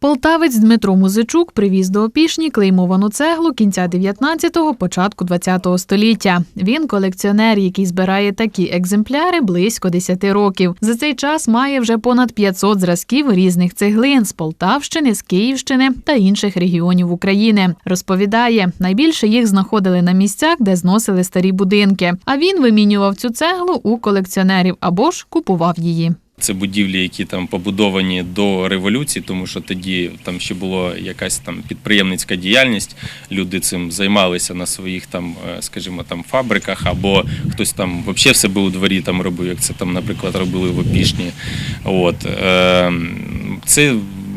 Полтавець Дмитро Музичук привіз до опішні клеймовану цеглу кінця 19-го, початку 20-го століття. Він колекціонер, який збирає такі екземпляри близько 10 років. За цей час має вже понад 500 зразків різних цеглин з Полтавщини, з Київщини та інших регіонів України. Розповідає, найбільше їх знаходили на місцях, де зносили старі будинки. А він вимінював цю цеглу у колекціонерів або ж купував її. Це будівлі, які там побудовані до революції, тому що тоді там ще була якась там підприємницька діяльність. Люди цим займалися на своїх там, е, скажімо, там фабриках, або хтось там взагалі все би у дворі там робив, як це там, наприклад, робили в Опішні. От е, це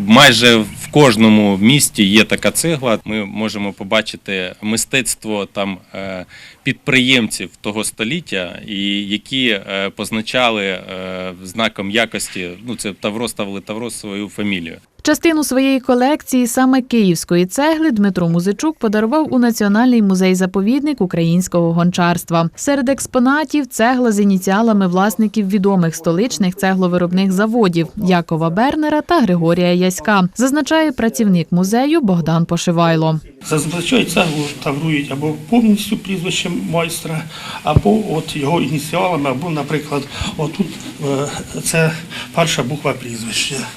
майже кожному місті є така цегла. Ми можемо побачити мистецтво там е, підприємців того століття, і які е, позначали е, знаком якості. Ну це Тавро ставили Тавро свою фамілію. Частину своєї колекції саме київської цегли Дмитро Музичук подарував у Національний музей-заповідник українського гончарства. Серед експонатів цегла з ініціалами власників відомих столичних цегловиробних заводів Якова Бернера та Григорія Яська, зазначає працівник музею Богдан Пошивайло. Зазвичай цеглу таврують або повністю прізвищем майстра, або от його ініціалами, або, наприклад, отут е, це перша буква прізвища.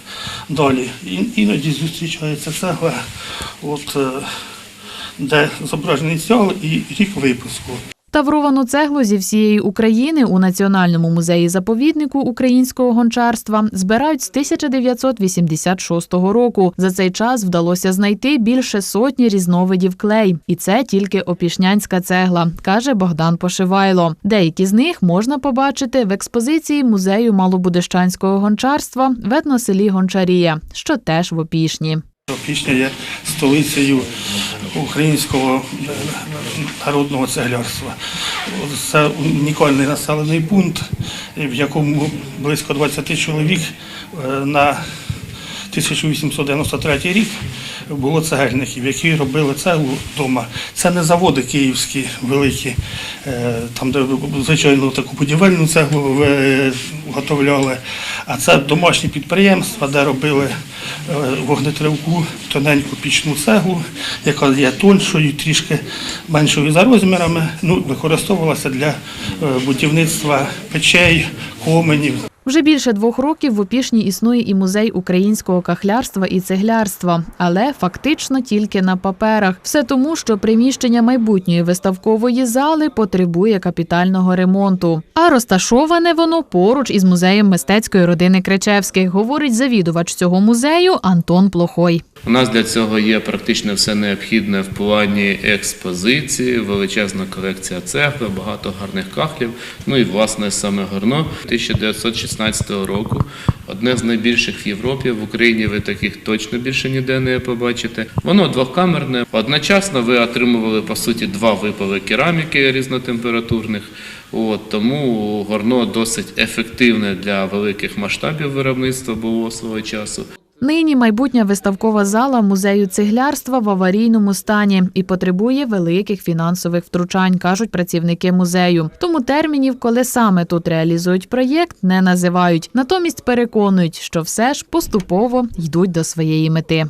Далі іноді зустрічається цегла, от, е, де зображені ініціал і рік випуску. Тавровану цеглу зі всієї України у Національному музеї заповіднику українського гончарства збирають з 1986 року. За цей час вдалося знайти більше сотні різновидів клей, і це тільки опішнянська цегла, каже Богдан Пошивайло. Деякі з них можна побачити в експозиції музею малобудищанського гончарства в етноселі Гончарія, що теж в опішні. Пішня є столицею українського е, народного цеглярства. Це унікальний населений пункт, в якому близько 20 чоловік е, на 1893 рік було цегельників, які робили цеглу вдома. Це не заводи київські великі, е, там де звичайно таку будівельну цеглу виготовляли, а це домашні підприємства, де робили е, вогнетривку, тоненьку пічну цеглу, яка є тоншою, трішки меншою за розмірами. Ну, використовувалася для е, будівництва печей, коменів. Вже більше двох років в Опішні існує і музей українського кахлярства і цеглярства, але фактично тільки на паперах. Все тому, що приміщення майбутньої виставкової зали потребує капітального ремонту. А розташоване воно поруч із музеєм мистецької родини Кричевських, говорить завідувач цього музею Антон Плохой. У нас для цього є практично все необхідне в плані експозиції, величезна колекція цегли, багато гарних кахлів. Ну і власне саме горно 1916 року. Одне з найбільших в Європі. В Україні ви таких точно більше ніде не побачите. Воно двокамерне. Одночасно ви отримували по суті два випали кераміки різнотемпературних. От, тому горно досить ефективне для великих масштабів виробництва було свого часу. Нині майбутня виставкова зала музею цеглярства в аварійному стані і потребує великих фінансових втручань, кажуть працівники музею. Тому термінів, коли саме тут реалізують проєкт, не називають. Натомість переконують, що все ж поступово йдуть до своєї мети.